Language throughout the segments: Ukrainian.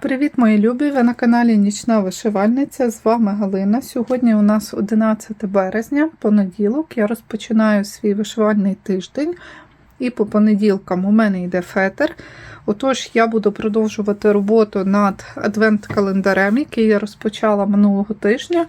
Привіт, мої любі! Ви на каналі Нічна Вишивальниця. З вами Галина. Сьогодні у нас 11 березня, понеділок. Я розпочинаю свій вишивальний тиждень, і по понеділкам у мене йде фетер. Отож, я буду продовжувати роботу над адвент-календарем, який я розпочала минулого тижня.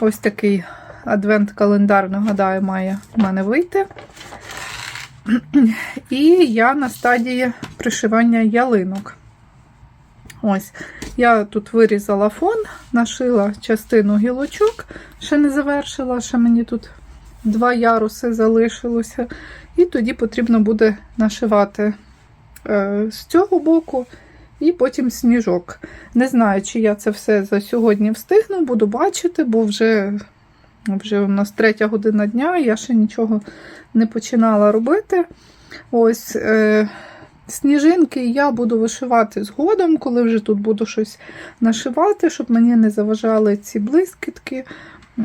Ось такий адвент-календар, нагадаю, має в мене вийти. І я на стадії пришивання ялинок. Ось, я тут вирізала фон, нашила частину гілочок, ще не завершила, ще мені тут два яруси залишилося. І тоді потрібно буде нашивати е, з цього боку і потім сніжок. Не знаю, чи я це все за сьогодні встигну, буду бачити, бо вже, вже у нас третя година дня, я ще нічого не починала робити. Ось. Е, Сніжинки я буду вишивати згодом, коли вже тут буду щось нашивати, щоб мені не заважали ці блискітки.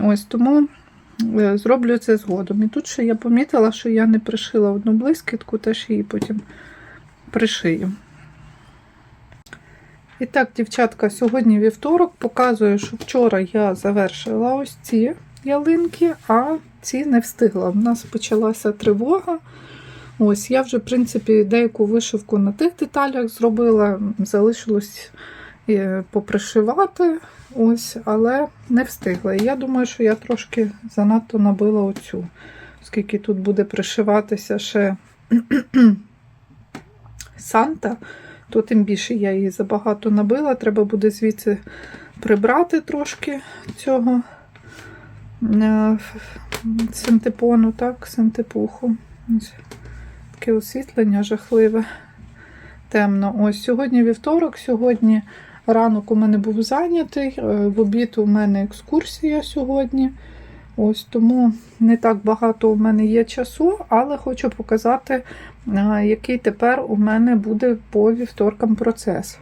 Ось Тому е, зроблю це згодом. І тут ще я помітила, що я не пришила одну блискітку, теж її потім пришию. І так, дівчатка, сьогодні вівторок показую, що вчора я завершила ось ці ялинки, а ці не встигла. У нас почалася тривога. Ось, я вже, в принципі, деяку вишивку на тих деталях зробила, залишилось е, попришивати, ось, але не встигла. І я думаю, що я трошки занадто набила оцю, оскільки тут буде пришиватися ще Санта, то тим більше я її забагато набила. Треба буде звідси прибрати трошки цього е, синтепону, так, синтепуху. Ось таке освітлення жахливе, темно. Ось сьогодні вівторок, сьогодні ранок у мене був зайнятий, е, в обід у мене екскурсія сьогодні. Ось Тому не так багато у мене є часу, але хочу показати, е, який тепер у мене буде по вівторкам процес.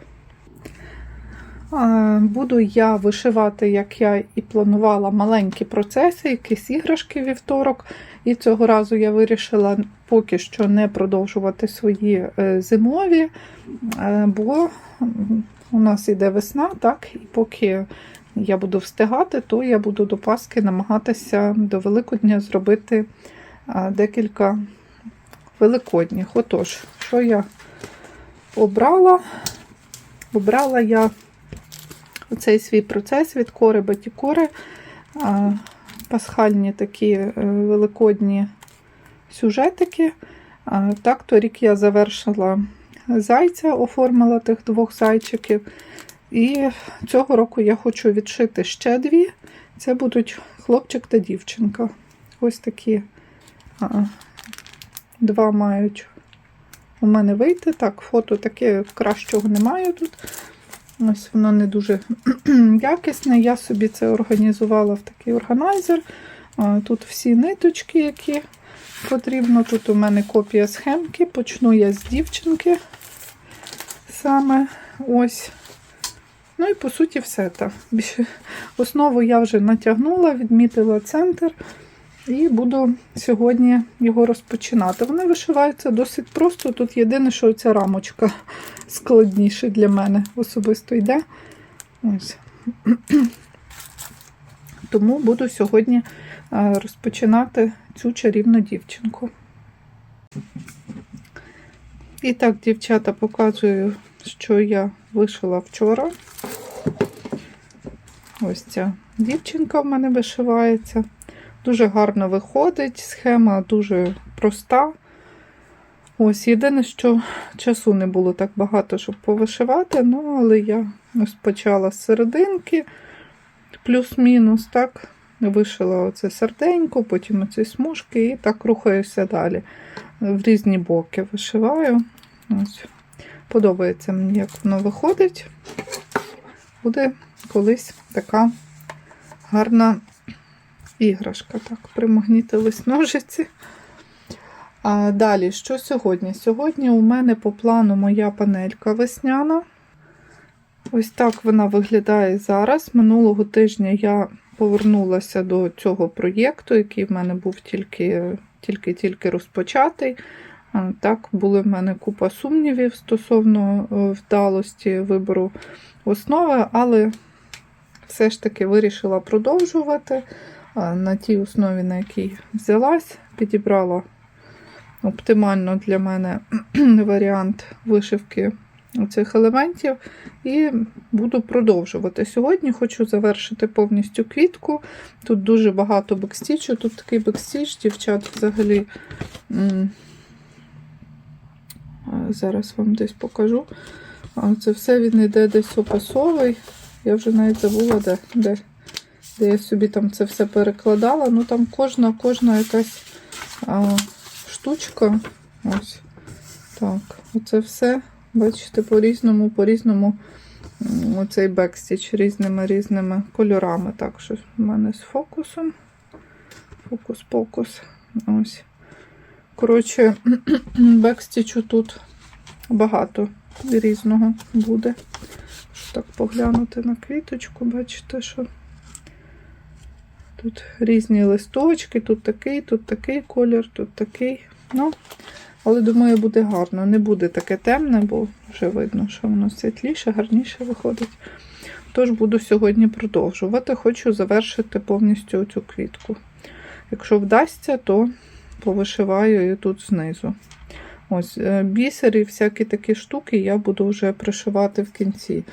Е, Буду я вишивати, як я і планувала, маленькі процеси, якісь іграшки вівторок. І цього разу я вирішила поки що не продовжувати свої е, зимові, е, бо у нас іде весна, так, і поки я буду встигати, то я буду до Пасхи намагатися до Великодня зробити декілька великодніх. Отож, що я обрала? Обрала я цей свій процес від кори батікори, пасхальні такі е, великодні сюжетики. Так, торік я завершила зайця, оформила тих двох зайчиків. І цього року я хочу відшити ще дві. Це будуть хлопчик та дівчинка. Ось такі два мають у мене вийти. Так, фото таке кращого немає тут. Ось воно не дуже якісне. Я собі це організувала в такий органайзер. Тут всі ниточки, які потрібно. Тут у мене копія схемки. Почну я з дівчинки. Саме ось. Ну і, по суті, все так. Основу я вже натягнула, відмітила центр. І буду сьогодні його розпочинати. Вони вишиваються досить просто. Тут єдине, що ця рамочка складніше для мене особисто йде. Тому буду сьогодні розпочинати цю чарівну дівчинку. І так, дівчата, показую, що я вишила вчора. Ось ця дівчинка в мене вишивається. Дуже гарно виходить, схема дуже проста. Ось, єдине, що часу не було так багато, щоб повишивати, ну, але я ось почала з серединки, плюс-мінус, так, вишила оце серденько, потім оці смужки, і так рухаюся далі. В різні боки вишиваю. Ось. Подобається мені, як воно виходить. Буде колись така гарна іграшка. Так, примагнітились ножиці. А Далі, що сьогодні? Сьогодні у мене по плану моя панелька весняна. Ось так вона виглядає зараз. Минулого тижня я повернулася до цього проєкту, який в мене був тільки-тільки розпочатий. Так, були в мене купа сумнівів стосовно е, вдалості вибору основи, але все ж таки вирішила продовжувати на тій основі, на якій взялась, підібрала оптимально для мене варіант вишивки цих елементів і буду продовжувати. Сьогодні хочу завершити повністю квітку. Тут дуже багато бекстічу, тут такий бекстіч, дівчат взагалі. Зараз вам десь покажу. Це все він йде десь описовий. Я вже навіть забула, де, де, де я собі там це все перекладала. Ну там кожна, кожна якась а, штучка. Ось. Так, оце все. Бачите, по-різному, по-різному оцей бекстіч різними різними кольорами. Так, що в мене з фокусом. Фокус-покус. Ось. Коротше, бекстічу тут багато різного буде. Що так поглянути на квіточку, бачите, що тут різні листочки, тут такий, тут такий колір, тут такий. Ну, але думаю, буде гарно. Не буде таке темне, бо вже видно, що воно світліше, гарніше виходить. Тож буду сьогодні продовжувати. Хочу завершити повністю цю квітку. Якщо вдасться, то повишиваю її тут знизу. Ось е, бісер і всякі такі штуки я буду вже пришивати в кінці.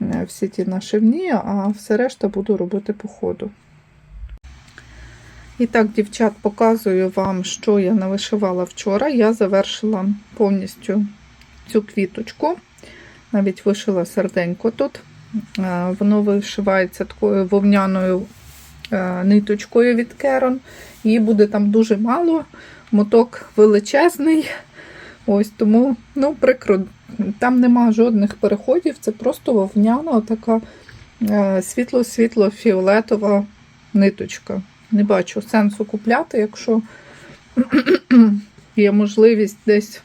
Е, Всі ті нашивні, а все решта буду робити по ходу. І так, дівчат, показую вам, що я навишивала вчора. Я завершила повністю цю квіточку. Навіть вишила серденько тут. Е, Воно вишивається такою вовняною е, ниточкою від Керон. Її буде там дуже мало, моток величезний. Ось тому, ну, прикро, там нема жодних переходів, це просто вовняна така е, світло-світло-фіолетова ниточка. Не бачу сенсу купляти, якщо є можливість десь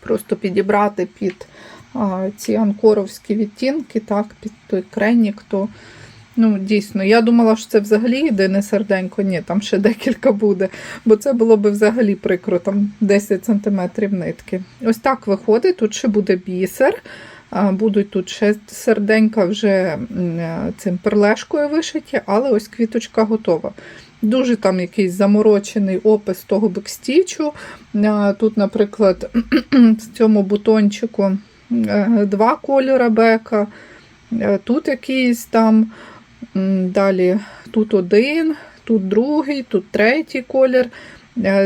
просто підібрати під а, ці анкоровські відтінки, так, під той кренік, то ну, дійсно, я думала, що це взагалі єдине серденько. Ні, там ще декілька буде, бо це було би взагалі прикро, там 10 см нитки. Ось так виходить, тут ще буде бісер. Будуть тут ще серденька вже е, цим перлешкою вишиті, але ось квіточка готова. Дуже там якийсь заморочений опис того бекстічу. Тут, наприклад, в цьому бутончику е, два кольора бека, е, тут якийсь там, далі тут один, тут другий, тут третій колір.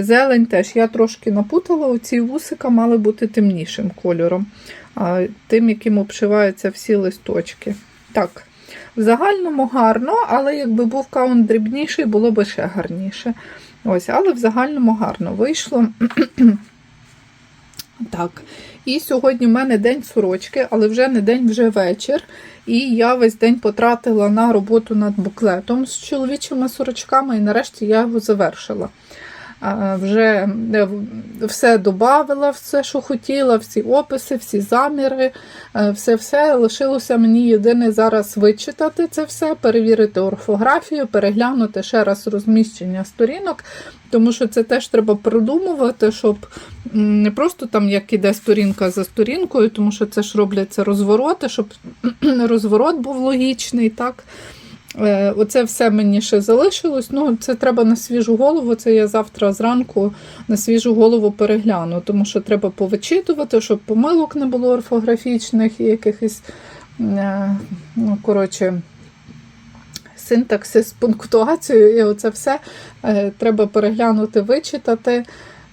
Зелень теж я трошки напутала, оці вусика мали бути темнішим кольором, тим, яким обшиваються всі листочки. Так, в загальному гарно, але якби був каунт дрібніший, було б ще гарніше. Ось, але в загальному гарно вийшло. Так. І сьогодні в мене день сорочки, але вже не день, вже вечір. І я весь день потратила на роботу над буклетом з чоловічими сорочками, і нарешті я його завершила. Вже все додавила, все, що хотіла, всі описи, всі заміри, все-все. Лишилося мені єдине зараз вичитати це все, перевірити орфографію, переглянути ще раз розміщення сторінок, тому що це теж треба продумувати, щоб не просто там як іде сторінка за сторінкою, тому що це ж робляться розвороти, щоб розворот був логічний. так. Е, Оце все мені ще залишилось. Ну, це треба на свіжу голову. Це я завтра зранку на свіжу голову перегляну, тому що треба повичитувати, щоб помилок не було орфографічних і якихось, е, ну, коротше, синтаксис, пунктуацію, і оце все е, треба переглянути, вичитати.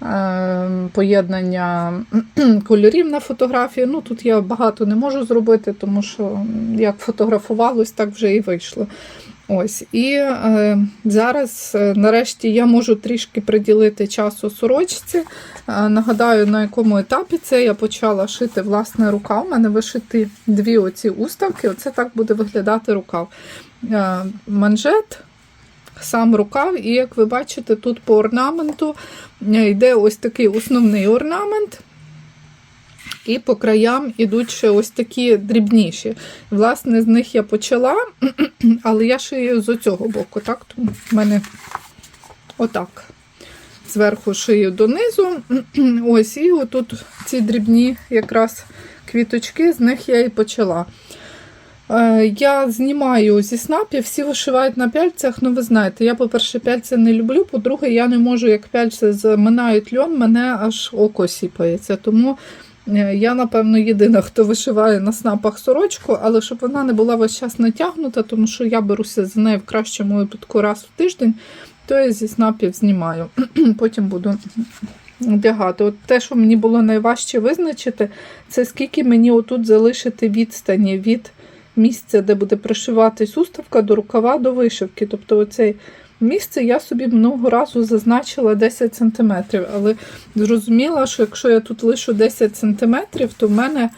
Е, Поєднання кольорів на фотографії. Ну, тут я багато не можу зробити, тому що як фотографувалось, так вже і вийшло. Ось. І е, зараз, нарешті, я можу трішки приділити часу сорочці. Е, нагадаю, на якому етапі це я почала шити власне рукав. У мене вишити дві оці уставки. Оце так буде виглядати рукав. Е, манжет, сам рукав, і як ви бачите, тут по орнаменту е, йде ось такий основний орнамент. І по краям ідуть ще ось такі дрібніші. Власне, з них я почала, але я шию з оцього боку. так? Тому в мене отак. зверху шию донизу. Ось, і отут ці дрібні якраз квіточки, з них я і почала. Е, Я знімаю зі снапів, всі вишивають на пяльцях. Ну, ви знаєте, я, по-перше, пяльця не люблю, по-друге, я не можу, як пяльця заминають льон, мене аж око сіпається. Тому е, я, напевно, єдина, хто вишиває на снапах сорочку, але щоб вона не була весь час натягнута, тому що я беруся за нею в кращому випадку раз в тиждень, то я зі снапів знімаю. Потім буду одягати. От те, що мені було найважче визначити, це скільки мені отут залишити відстані від місця, де буде пришиватись уставка до рукава до вишивки. Тобто, оце місце я собі минулого разу зазначила 10 см, але зрозуміла, що якщо я тут лишу 10 см, то в мене.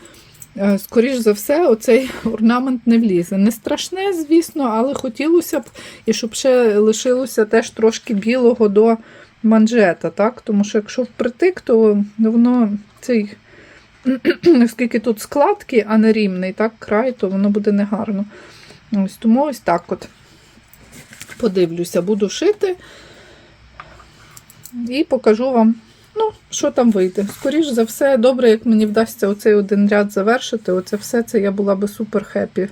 е, Скоріш за все, оцей орнамент не влізе. Не страшне, звісно, але хотілося б, і щоб ще лишилося теж трошки білого до манжета, так? Тому що якщо впритик, то воно цей, оскільки тут складки, а не рівний, так, край, то воно буде негарно. Ось тому ось так от подивлюся, буду шити і покажу вам, ну, що там вийде. Скоріш за все, добре, як мені вдасться оцей один ряд завершити. Оце все це я була би супер хеппі.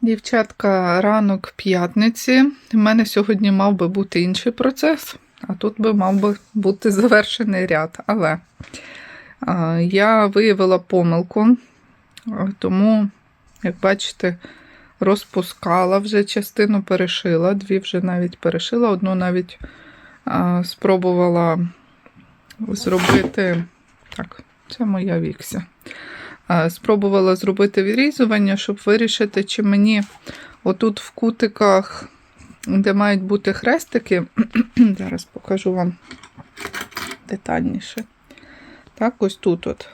Дівчатка, ранок п'ятниці. У мене сьогодні мав би бути інший процес, а тут би мав би бути завершений ряд. Але я виявила помилку, тому, як бачите, розпускала вже частину перешила, дві вже навіть перешила, одну навіть спробувала зробити. Так, це моя вікся. Спробувала зробити відрізування, щоб вирішити, чи мені отут в кутиках, де мають бути хрестики, зараз покажу вам детальніше. Так, ось тут. от.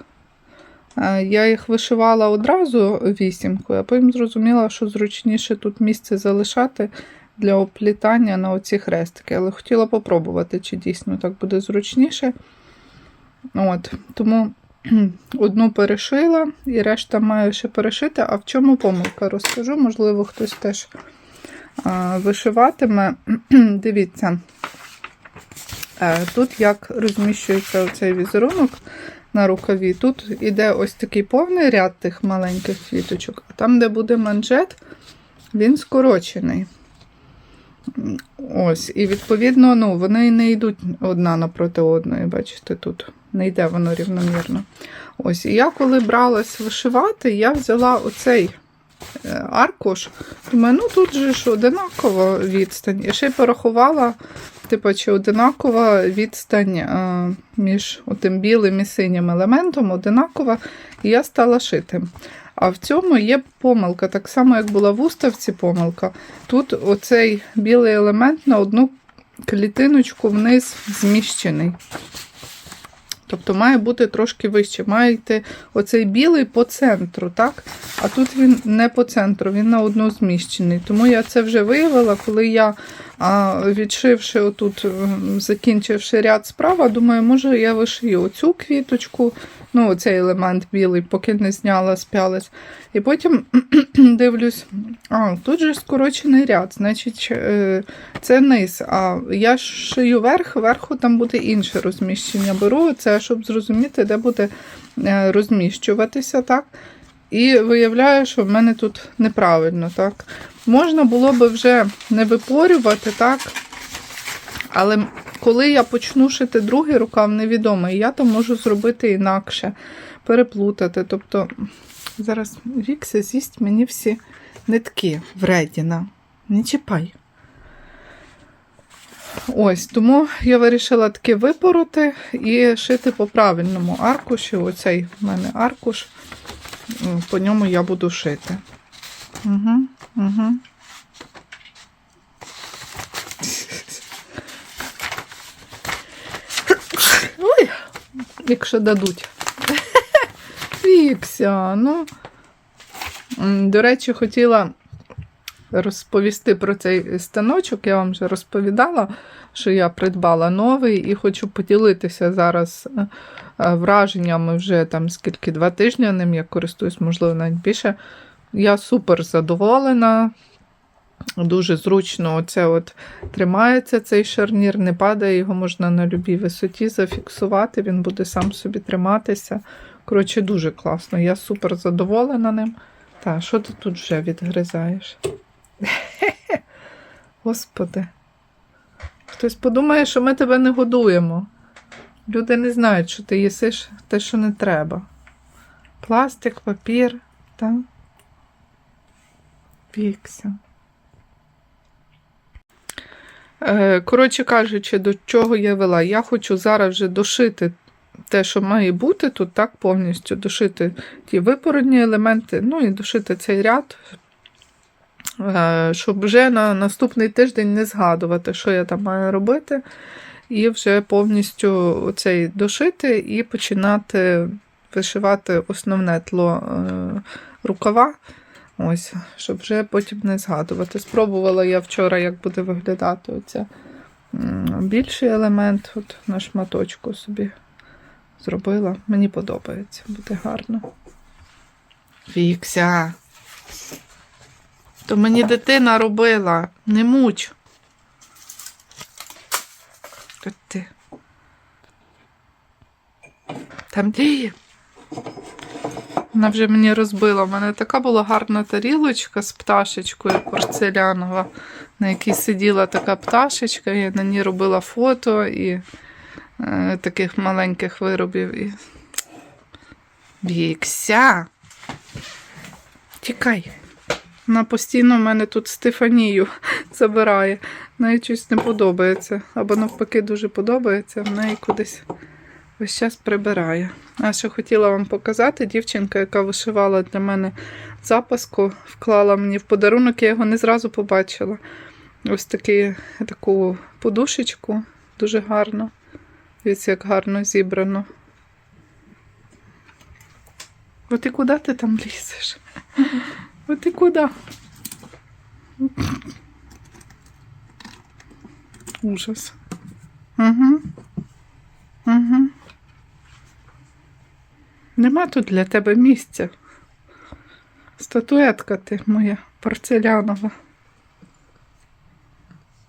Я їх вишивала одразу вісімкою, а потім зрозуміла, що зручніше тут місце залишати для оплітання на оці хрестики. Але хотіла попробувати, чи дійсно так буде зручніше. От, Тому одну перешила і решта маю ще перешити. А в чому помилка? Розкажу, можливо, хтось теж вишиватиме. Дивіться, е, тут як розміщується цей візерунок на рукаві. Тут іде ось такий повний ряд тих маленьких квіточок, а там, де буде манжет, він скорочений. Ось, і відповідно, ну, вони не йдуть одна напроти одної, бачите, тут не йде воно рівномірно. Ось, і я коли бралась вишивати, я взяла оцей е, аркуш. Думаю, ну тут же ж одинакова відстань. І ще й порахувала, типу, чи одинакова відстань е, між отим білим і синім елементом, одинакова, і я стала шити. А в цьому є помилка, так само, як була в уставці помилка. Тут оцей білий елемент на одну клітиночку вниз зміщений. Тобто має бути трошки вище. Маєте оцей білий по центру, так? А тут він не по центру, він на одну зміщений. Тому я це вже виявила, коли я, відшивши отут, закінчивши ряд справа, думаю, може я вишию оцю квіточку, ну, оцей елемент білий, поки не зняла з пялець. І потім дивлюсь, а, тут же скорочений ряд, значить, е, це низ. А я шию верх, верху там буде інше розміщення. Беру це, щоб зрозуміти, де буде е, розміщуватися, так? І виявляю, що в мене тут неправильно, так? Можна було би вже не випорювати, так? Але коли я почну шити другий рукав, невідомо, і я там можу зробити інакше, переплутати. Тобто, зараз Вікся з'їсть мені всі нитки вредіна. Не чіпай. Ось, тому я вирішила таки випороти і шити по правильному аркуші. Оцей в мене аркуш, по ньому я буду шити. Угу, угу. Якщо дадуть. Вікся, ну. До речі, хотіла розповісти про цей станочок. Я вам вже розповідала, що я придбала новий і хочу поділитися зараз е, е, враженнями вже там скільки два тижні ним я користуюсь, можливо, навіть більше. Я супер задоволена. Дуже зручно оце от тримається цей шарнір, не падає, його можна на будь-якій висоті зафіксувати, він буде сам собі триматися. Коротше, дуже класно. Я супер задоволена ним. Так, що ти тут вже відгризаєш? Господи. Хтось подумає, що ми тебе не годуємо. Люди не знають, що ти їсиш те, що не треба. Пластик, папір, так? Вікся. Е, Коротше кажучи, до чого я вела? Я хочу зараз вже дошити те, що має бути тут, так, повністю дошити ті випородні елементи, ну і дошити цей ряд, е, щоб вже на наступний тиждень не згадувати, що я там маю робити, і вже повністю цей дошити і починати вишивати основне тло е, рукава. Ось, щоб вже потім не згадувати. Спробувала я вчора, як буде виглядати оця більший елемент. От на шматочку собі зробила. Мені подобається, буде гарно. Вікся. То мені дитина робила. Не муч. От ти. Там де? Вона вже мені розбила. У мене така була гарна тарілочка з пташечкою порцелянова, на якій сиділа така пташечка, я на ній робила фото і е, таких маленьких виробів. І... Вікся. Тікай. Вона постійно в мене тут Стефанію забирає. Неї щось не подобається. Або навпаки дуже подобається, в неї кудись весь час прибирає. А що хотіла вам показати, дівчинка, яка вишивала для мене запаску, вклала мені в подарунок, я його не зразу побачила. Ось такі, таку подушечку, дуже гарно. Дивіться, як гарно зібрано. От і куди ти там лізеш? От і куди? Ужас. Угу. Угу. Нема тут для тебе місця. Статуетка ти моя порцелянова.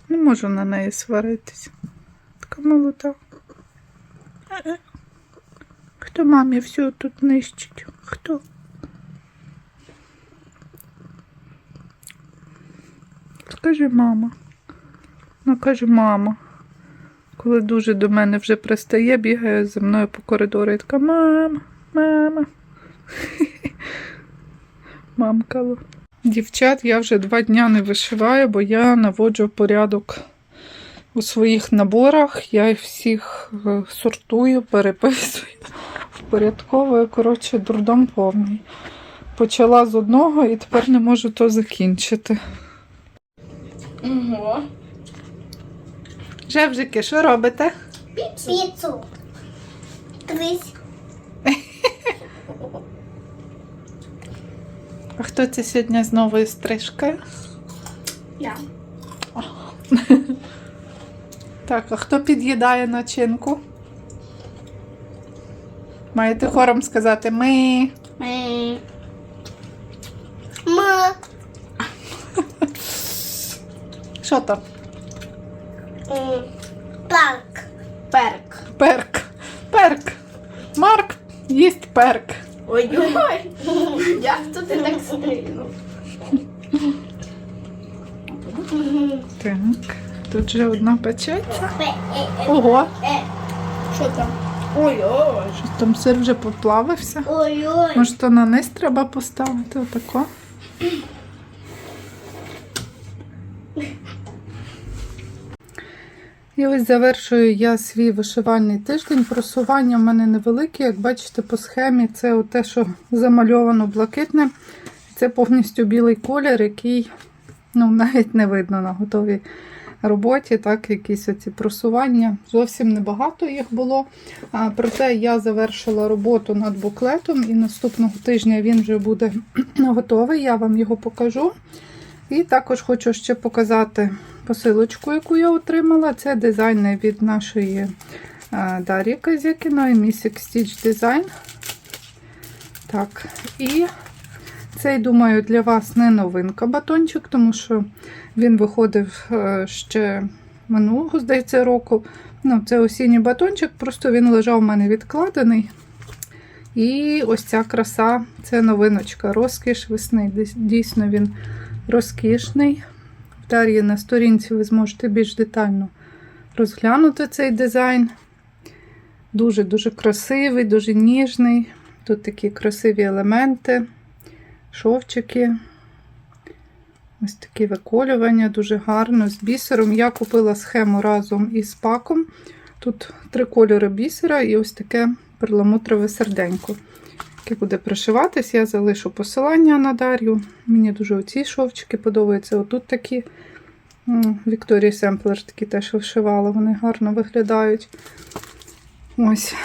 Не можу на неї сваритись. Така молода. Хто мамі все тут нищить? Хто? Скажи мама. Ну, каже мама. Коли дуже до мене вже пристає, бігає за мною по коридору і така мама, мама. Мамкало. Дівчат, я вже два дня не вишиваю, бо я наводжу порядок у своїх наборах. Я їх всіх е, сортую, переписую, впорядковую. Коротше, дурдом повний. Почала з одного і тепер не можу то закінчити. Ого. Жевжики, що робите? Піцу. Дивись. А хто це сьогодні з новою стрижкою? Я. Так, а хто під'їдає начинку? Маєте хором сказати ми. Ми. Ми. Що там? М. Парк. Перк. Перк. Перк. Марк їсть перк. Ой-ой. Як то ти так стрільнув? Так, тут вже одна печеться. Е, Ого, Що там? Ой-ой. щось там сир вже поплавився. Ой-ой. Може, то на низ треба поставити отако. І ось завершую я свій вишивальний тиждень. Просування в мене невелике, як бачите, по схемі це те, що замальовано блакитне. Це повністю білий колір, який ну, навіть не видно на готовій роботі. Так, якісь оці просування. Зовсім небагато їх було. А, Проте я завершила роботу над буклетом, і наступного тижня він вже буде готовий. Я вам його покажу. І також хочу ще показати посилочку, яку я отримала. Це дизайни від нашої а, Дар'ї Казякіної, Missing Stitch Design. Так, і Цей, думаю, для вас не новинка батончик, тому що він виходив е, ще минулого, здається, року. Ну, це осінній батончик, просто він лежав у мене відкладений. І ось ця краса це новиночка, розкіш весни. Дійсно, він розкішний. Дар'ї на сторінці ви зможете більш детально розглянути цей дизайн. Дуже-дуже красивий, дуже ніжний. Тут такі красиві елементи, шовчики. Ось такі виколювання, дуже гарно з бісером. Я купила схему разом із паком. Тут три кольори бісера і ось таке перламутрове серденько, яке буде пришиватись. Я залишу посилання на Дар'ю. Мені дуже оці шовчики подобаються. Отут такі Вікторія Семплер такі теж вишивала, вони гарно виглядають. Ось,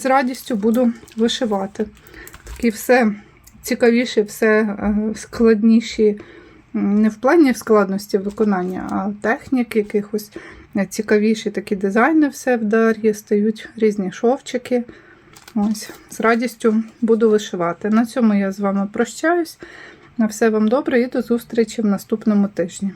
з радістю буду вишивати. Такі все цікавіші, все е, складніші, не в плані складності виконання, а технік якихось цікавіші такі дизайни все в Дар'ї, стають різні шовчики. Ось, з радістю буду вишивати. На цьому я з вами прощаюсь. На все вам добре і до зустрічі в наступному тижні.